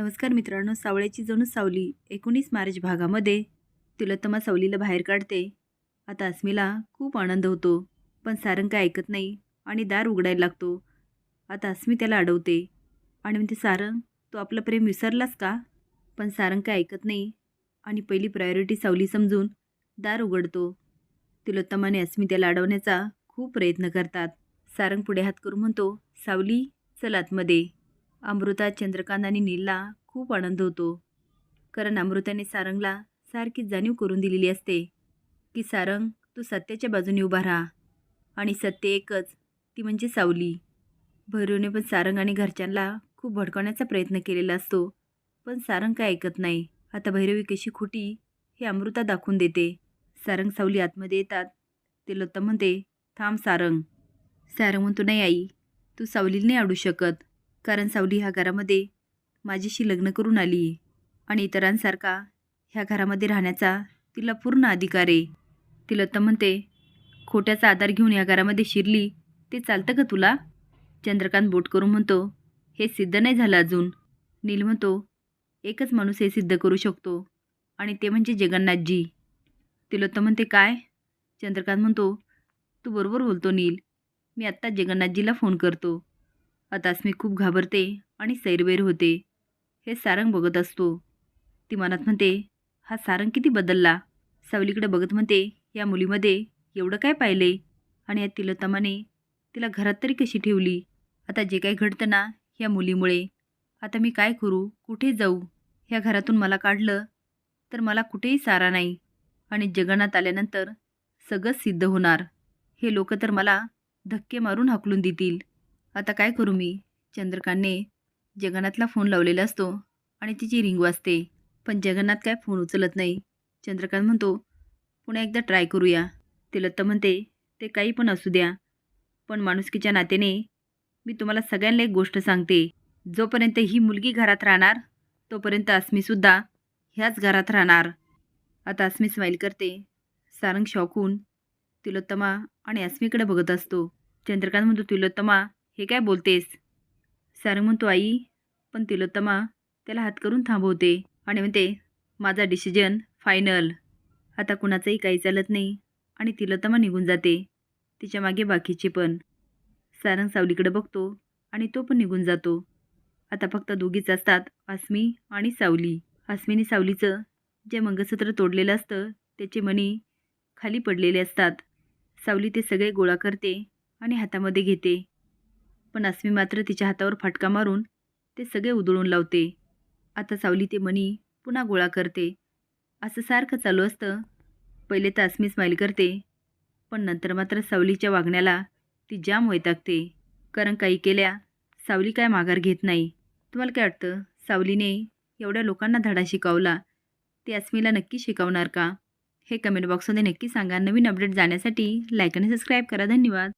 नमस्कार मित्रांनो सावळ्याची जणू सावली एकोणीस मार्च भागामध्ये तिलोत्तमा सावलीला बाहेर काढते. आता अस्मिला खूप आनंद होतो पण सारंग काय ऐकत नाही आणि दार उघडायला लागतो. आता अस्मी त्याला अडवते आणि म्हणते सारंग तू आपलं प्रेम विसरलास का? पण सारंग काय ऐकत नाही आणि पहिली प्रायोरिटी सावली समजून दार उघडतो. तिलोत्तमाने अस्मी त्याला अडवण्याचा खूप प्रयत्न करतात. सारंग पुढे हात करून म्हणतो सावली चल आतमध्ये. अमृता चंद्रकांत आणि नीलला खूप आनंद होतो. कारण अमृताने सारंगला सारखी जाणीव करून दिलेली असते की सारंग तू सत्याच्या बाजूने उभा राहा. आणि सत्य एकच ती म्हणजे सावली. भैरवने पण सारंग आणि घरच्यांना खूप भडकवण्याचा प्रयत्न केलेला असतो. पण सारंग काय ऐकत नाही. आता भैरवी कशी खोटी हे अमृता दाखवून देते. सारंग सावली आतमध्ये येतात. ते लता म्हणते थांब सारंग. सारंग म्हणतो नाही आई तू सावलीला नाही अडू शकत. कारण सावली ह्या घरामध्ये माझ्याशी लग्न करून आली आणि इतरांसारखा ह्या घरामध्ये राहण्याचा तिला पूर्ण अधिकार आहे. ती लता म्हणते खोट्याचा आधार घेऊन या घरामध्ये शिरली ते चालतं का तुला? चंद्रकांत बोट करून म्हणतो हे सिद्ध नाही झालं अजून. नील म्हणतो एकच माणूस हे सिद्ध करू शकतो आणि ते म्हणजे जगन्नाथजी. तिलोत्तम म्हणते काय? चंद्रकांत म्हणतो तू बरोबर बोलतो नील. मी आत्ता जगन्नाथजीला फोन करतो. आताच मी खूप घाबरते आणि सैरवैर होते. हे सारंग बघत असतो. ती मनात म्हणते हा सारंग किती बदलला. सावलीकडे बघत म्हणते या मुलीमध्ये एवढं काय पाहिले? आणि या तिलोत्तमाने तिला घरात तरी कशी ठेवली? आता जे काही घडतं ना या मुलीमुळे. आता मी काय करू? कुठे जाऊ? ह्या घरातून मला काढलं तर मला कुठेही सारा नाही. आणि जगन्नाथ आल्यानंतर सगळंच सिद्ध होणार. हे लोक तर मला धक्के मारून हाकलून देतील. आता काय करू मी? चंद्रकांतने जगन्नाथला फोन लावलेला असतो आणि तिची रिंग वाजते पण जगन्नाथ काय फोन उचलत नाही. चंद्रकांत म्हणतो पुन्हा एकदा ट्राय करूया. तिला म्हणते ते काही पण असू द्या. पण माणुसकीच्या नात्याने मी तुम्हाला सगळ्यांना एक गोष्ट सांगते. जोपर्यंत ही मुलगी घरात राहणार तोपर्यंत अस्मीसुद्धा ह्याच घरात राहणार. आता अस्मी स्माईल करते. सारंग शॉकून तिलोत्तमा आणि अस्मीकडे बघत असतो. चंद्रकांत म्हणतो तिलोत्तमा हे काय बोलतेस? सारंग म्हणतो आई पण तिलोत्तमा त्याला हात करून थांबवते आणि म्हणते माझा डिसिजन फायनल आता कुणाचंही काही चालत नाही आणि तिलोत्तमा निघून जाते तिच्यामागे बाकीचे पण. सारंग सावलीकडे बघतो आणि तो पण निघून जातो. आता फक्त दोघीच असतात अस्मी आणि सावली. अस्मीने सावलीचं जे मंगळसूत्र तोडलेलं असतं त्याचे मणी खाली पडलेले असतात. सावली ते सगळे गोळा करते आणि हातामध्ये घेते. पण अस्मी मात्र तिच्या हातावर फटका मारून ते सगळे उधळून लावते. आता सावली ते मणी पुन्हा गोळा करते. असं सारखं चालू असतं. पहिले तर अस्मी स्माईल करते पण नंतर मात्र सावलीच्या वागण्याला ती जाम वैतागते. कारण काही केल्या सावली काय माघार घेत नाही. तुम्हाला काय वाटतं? सावलीने एवढ्या लोकांना धडा शिकवला ते अस्मीला नक्की शिकवणार का? हे कमेंट बॉक्समध्ये नक्की सांगा. नवीन अपडेट जाण्यासाठी लाईक आणि सबस्क्राईब करा. धन्यवाद.